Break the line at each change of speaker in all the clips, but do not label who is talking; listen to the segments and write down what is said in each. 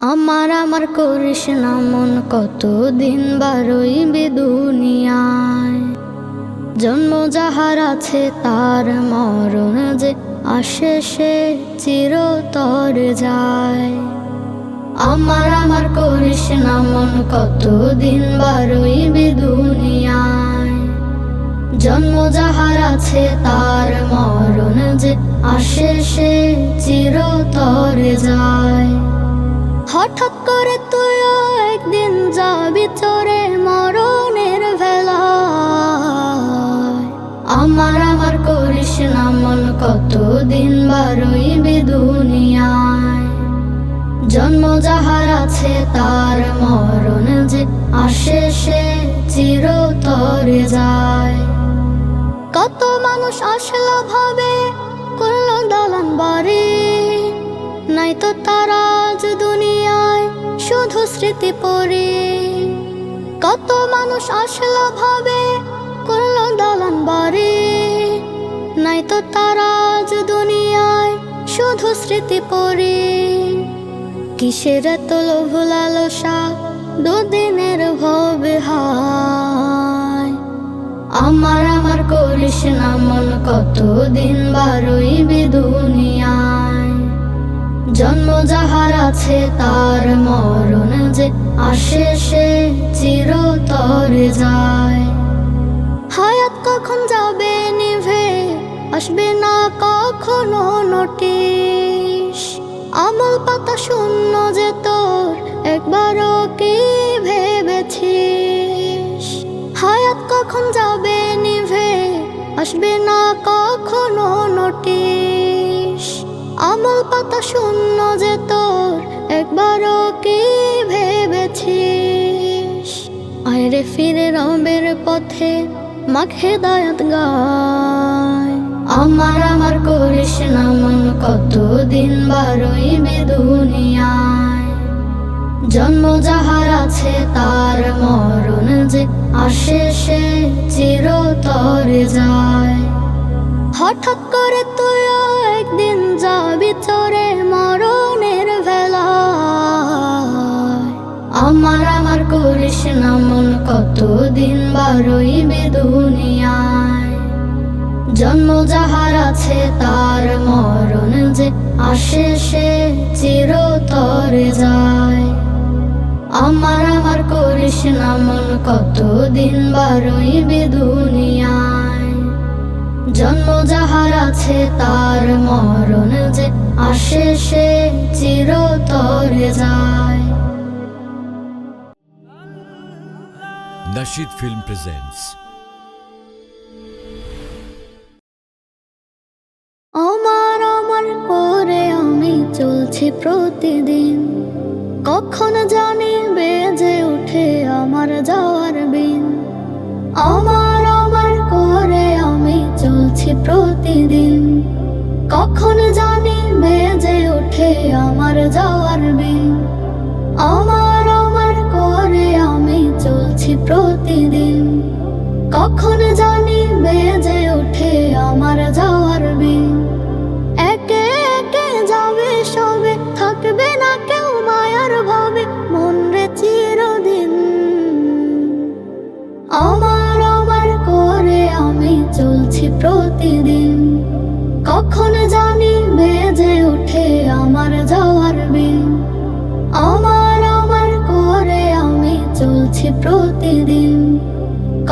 আমার আমার করিস না মন, কতদিন বারইবে দুনিয়ায়। জন্ম যাহার আছে তার মরণ যে আসে সে চিরতর যায়। আমার আমার করিস না মন, কতদিন বারইবে দুনিয়ায়। জন্ম যাহার আছে তার মরণ যে আসে সে চিরতর যায়। হঠাৎ করে তুইও একদিন যাবি চরে মরণের ভেলায়। আমার আমার করিস না মন, কতদিন বারইবে দুনিয়ায়। জন্ম যাহার আছে তার মরণ যে আসে সে চিরতরে যায়। কত মানুষ আসলো ভাবে, করল দালান বাড়ি। নাই তো তারা শুধু স্মৃতি পড়ে। কত মানুষ আসলো ভাবে, করল দালান বাড়ি। নাই তো তারা আজ দুনিয়ায় শুধু স্মৃতি পড়ে। কিসের এত লোভ লালসা দুদিনের ভবে হায়? আমার আমার করিস না মন, কতদিন বারইবে দুনিয়ায় জন্ম যাহার আছে, তার মরণ যে আসে সে চিরতরে যায়। হায়াত কখন যাবে নিভে, আসবে না কখনো নোটিশ। আমল পাতা শূন্য যে তোর, একবারও কি ভেবেছিস? হায়াত কখন যাবে নিভে, আসবে না আমল পাতা শূন্য যে তোর একবারও কি ভেবেছিস? আয়রে ফিরে রবের পথে মাখে দায়াত গায়। আমার আমার করিস না মন, কতদিন বারইবে দুনিয়ায়। জন্ম যাহার আছে তার মরণ যে আসে সে চিরতরে যায়। হঠাৎ করে তুইও একদিন যাবি চরে মরণের ভেলায়। আমার আমার করিস না মন, কতদিন বারইবে দুনিয়ায়। জন্ম যাহার আছে তার মরণ যে আসে সে চিরতরে যায়। আমার আমার করিস না মন, কতদিন বারইবে দুনিয়ায়। জন্ম যাহার আছে তার মরণ যে আসে সে চিরতরে যায়।
Nashid Film presents
আমার আমার করে আমি চলছি প্রতিদিন। কখন জানি বেজে উঠে আমার যাওয়ার বিন আমার চলছি প্রতিদিন। কখন জানি বেজে উঠে আমার যাওয়ার আমার আমার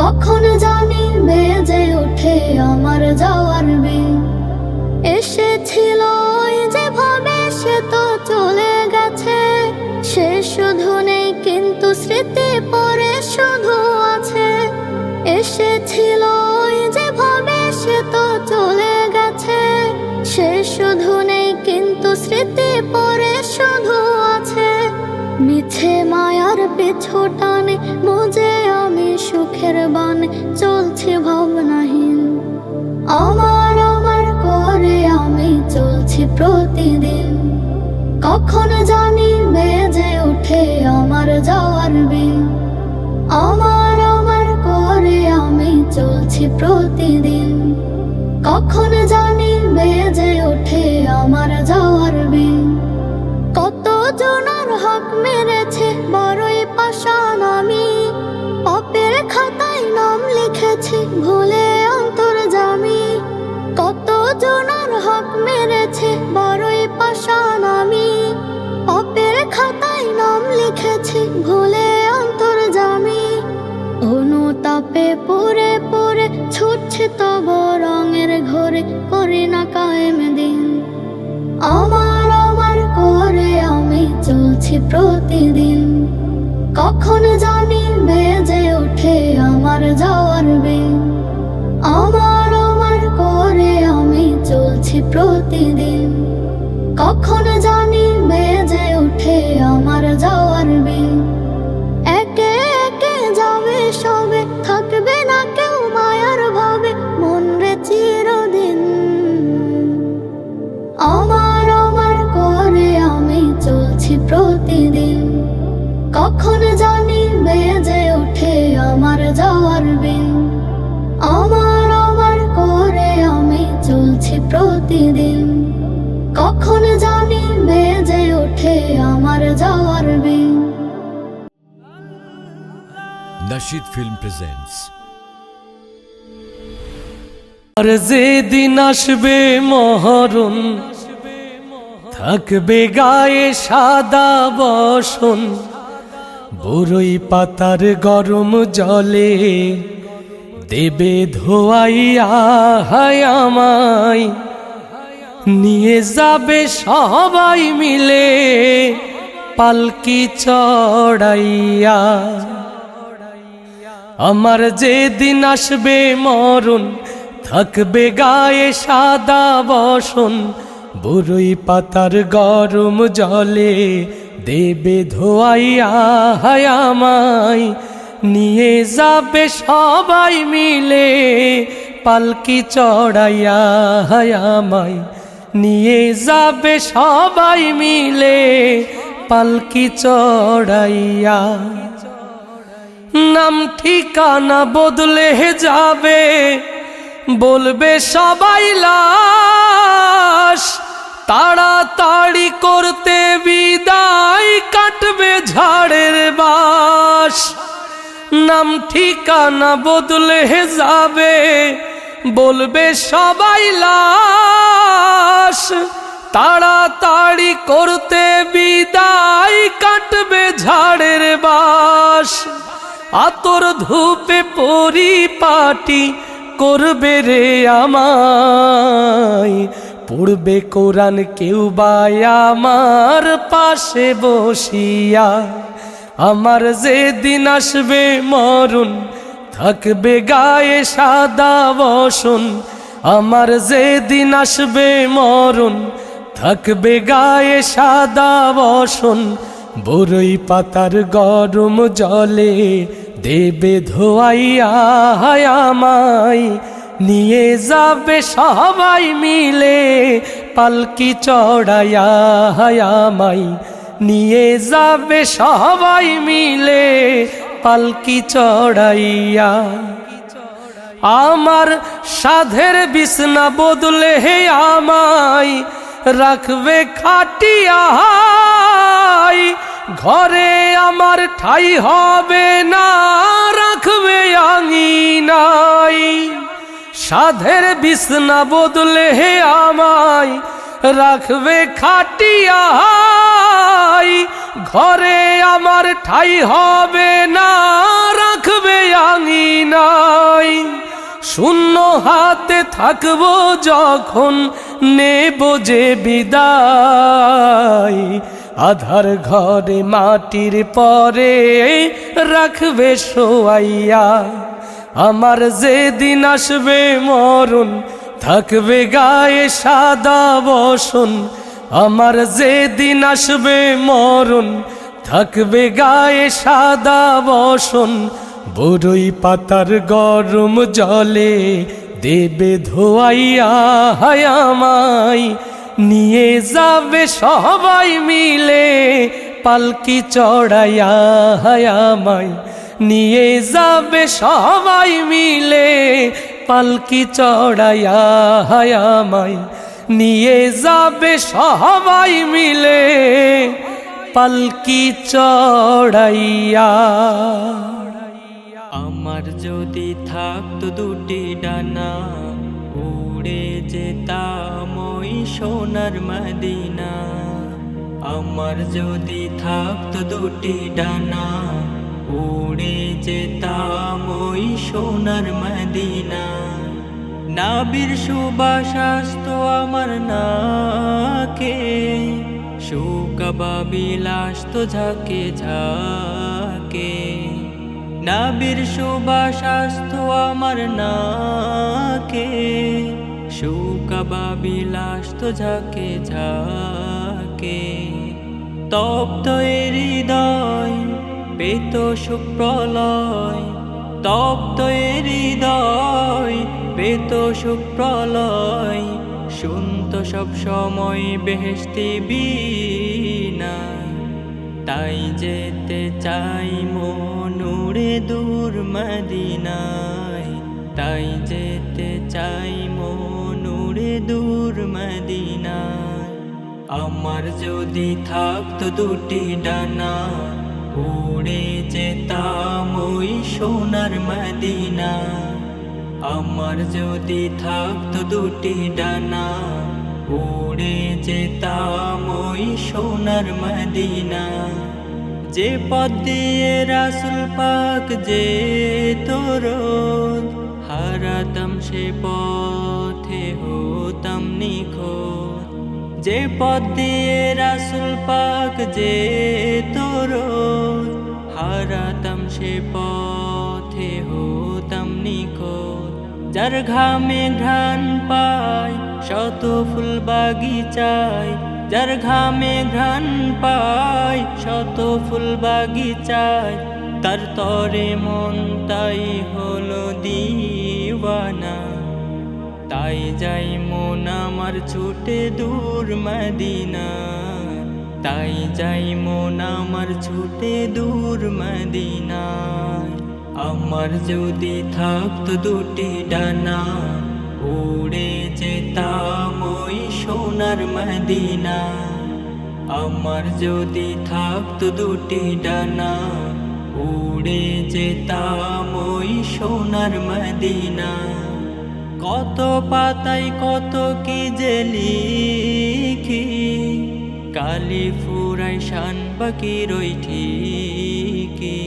কখন জানি বেজে উঠে আমার যাওয়ার বিন এসেছিল যেভাবে সে তো চলে গেছে। সে শুধু নেই কিন্তু স্মৃতি পরে শুধু আছে। এসেছিল যেভাবে সে তো চলে গেছে। সে শুধু নেই কিন্তু স্মৃতি পরে শুধু আছে। মিছে মায়ার পিছু টানে, বুঝে দুঃখের বান চলছে ভাবনাহীন। আমার আমার করে আমি চলছি প্রতিদিন। কখন জানি বেজে উঠে আমার যাওয়ার বিল আমার আমার করে আমি চলছি প্রতিদিন। কখন জানি বেজে ওঠে আমার যাওয়ার বিল কত জনার হক মেরেছে বড়ই পাশান আমি খাতায় নাম লিখেছি, ভুলে অন্তর জামি। কত জনার হক মেরেছে, বড়ই পাশান আমি অপের খাতায় নাম লিখেছি, ভুলে অন্তর জামি। অনুতাপে পরে পরে ছুটছে তব রঙের ঘরে, করি না কায়েম দিন। আমার আমার করে আমি চলছি প্রতিদিন। কখন জানি বেজে ওঠে আমার যাওয়ার বিন আমার আমার করে আমি চলছি প্রতিদিন। কখন জানি বেজে উঠে আমার যাওয়ার প্রতিদিন। কখন জানি বেজে ওঠে আমার যাওয়ার বিন
Nashid Film presents
আর যেদিন আসবে মহরণ থাকবে গায়ে সাদা বসন। বরই পাতার গরম জলে দেবে ধোয়াইয়া হায় আমায়। নিয়ে যাবে সবাই মিলে পালকি চড়াইয়া। আমার যেদিন আসবে মরণ, থাকবে গায়ে সাদা বসন বরই পাতার গরম জলে দেবে ধোয়াইয়া হায়ামাই নিয়ে যাবে সবাই মিলে পালকি চড়াইয়া হায়ামাই নিয়ে যাবে সবাই মিলে পালকি চড়াইয়া। নাম ঠিকানা বদলে যাবে, বলবে সবাই লাশ। তাড়াতাড়ি করতে বিদায় কাটবে ঝাড়ের বাস। নাম ঠিকানা বদলে যাবে, বলবে সবাই লাশ। তাড়াতাড়ি করতে বিদায় কাটবে ঝাড়ের বাস। আতর ধূপে পরিপাটি করবে রে আমায়। পড়বে কোরআন কেউ বাই আমার পাশে বসিয়া। আমার যেদিন আসবে মরণ, থাকবে গায়ে সাদা বসন। আমার যেদিন আসবে মরণ, থাকবে গায়ে সাদা বসন, বরই পাতার গরম জলে দেবে ধোয়াইয়া আমায়। নিয়ে যাবে সবাই মিলে পালকি চড়াইয়া আমায়। নিয়ে যাবে সবাই মিলে পালকি চড়াইয়া। আমার সাধের বিছনা বদলে হে আমায় রাখবে খাটিয়া ঘরে আমার ঠাই হবে না, রাখবে আঙিনাই সাধের বিছনা বদলে হে আমায় রাখবে খাটিয়া ঘরে আমার ঠাই হবে না, রাখবে আঙিনাই শূন্য হাতে থাকব যখন নেব যে বিদায়। আধার ঘরে মাটির পরে রাখবে শোয়াইয়া। আমার যেদিন আসবে মরণ, থাকবে গায়ে সাদা বসন। আমার যেদিন আসবে মরণ, থাকবে গায়ে সাদা বসন। বড়ই পাতার গরম জলে দেবে ধোয়াইয়া হায়ামাই। নিয়ে যাবে সবাই মিলে পালকি চড়াইয়া হায়ামাই। নিয়ে যাবে সবাই মিলে পালকি চড়াইয়া হায়ামাই। নিয়ে যাবে সবাই মিলে পালকি চড়াইয়া।
আমার যদি থাকতো দুটি ডানা, উড়ে যেতাম ওই সোনার মদিনা। আমার যদি থাকতো দুটি ডানা, উড়ে যেতাম ওই সোনার মদিনা। নাবির সুবাস আসতো আমার নাকে সুকাবাবিলাস তো ঝাঁকে ঝাঁকে। নাবির আসতো আমার নাকে সুকাবাবিলাস তো ঝাঁকে ঝাঁকে। তপ্ত হৃদয় পেত সুখ প্রলয় তপ্ত হৃদয় পেত সুখ প্রলয় শুনত সব সময় বেহেস্তি বিনা। তাই যেতে চাই মনুরে দূর মদিনায়, তাই যেতে চাই মনুরে দূর মদিনায়। আমার যদি থাকতো দুটি ডানা, উড়ে যেতাম ওই সোনার মদিনা আমার যদি থাকতো দুটি ডানা, উড়ে যেতাম ওই সোনার মদিনা যে পথ দিয়ে রাসুল পাক যে তোর হারাতাম সে পথে হতাম নিখোঁজ। যে পথ দিয়ে রাসুল পাক যে তোর হারাতাম সে পথে হতাম নিখোঁজ। যার ঘামে ঘ্রাণ পায়, শত ফুল বাগিচায় যার ঘামে ঘ্রাণ পায়, শত ফুল বাগিচায়, তার তরে মন তাই হলো দিওয়ানা। তাই যাই মন আমার ছুটে দূর মদিনা। তাই যাই মন আমার ছুটে দূর মদিনা। আমার যদি থাকতো দুটি ডানা, উড়ে যেতাম ওই সোনার মদিনা। আমার যদি থাকতো দুটি ডানা, উড়ে যেতাম ওই সোনার মদিনা। কত পাতায় কত কি যে লিখি, কালি ফুরাই শান বাকি রই ঠিকই।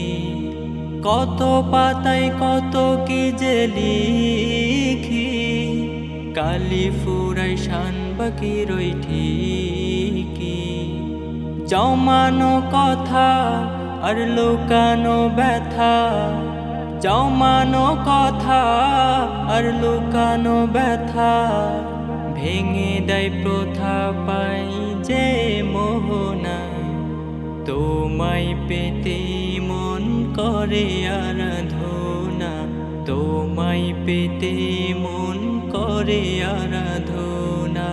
কত পাতায় কত কি যে লিখি, কালি ফুরাই শান বাকি রই ঠিকই। জমানো কথা আর লুকানো ব্যথা। জমানো কথা আর লুকানো ব্যথা। ভেঙে দেয় প্রথা পাই যে মোহনা। তোমায় পেতে মন করে আর আরাধনা তোমায় পেতে মন করে আরাধনা।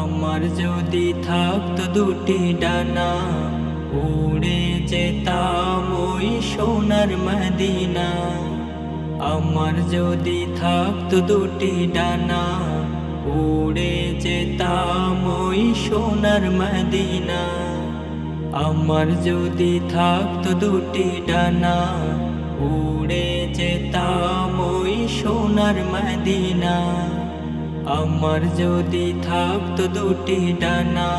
আমার যদি থাকতো দুটি ডানা, উড়ে যেতাম ওই সোনার মদিনা। আমার যদি থাকতো দুটি ডানা, উড়ে যেতাম ওই সোনার মদিনা। আমার যদি থাকতো দুটি ডানা উড়ে যেতাম ওই সোনার মদিনা। আমার যদি থাকতো দুটি ডানা,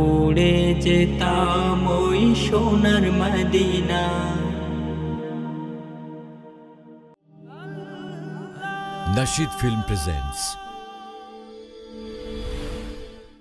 উড়ে যেতাম ওই সোনার মদিনা।
Nashid Film presents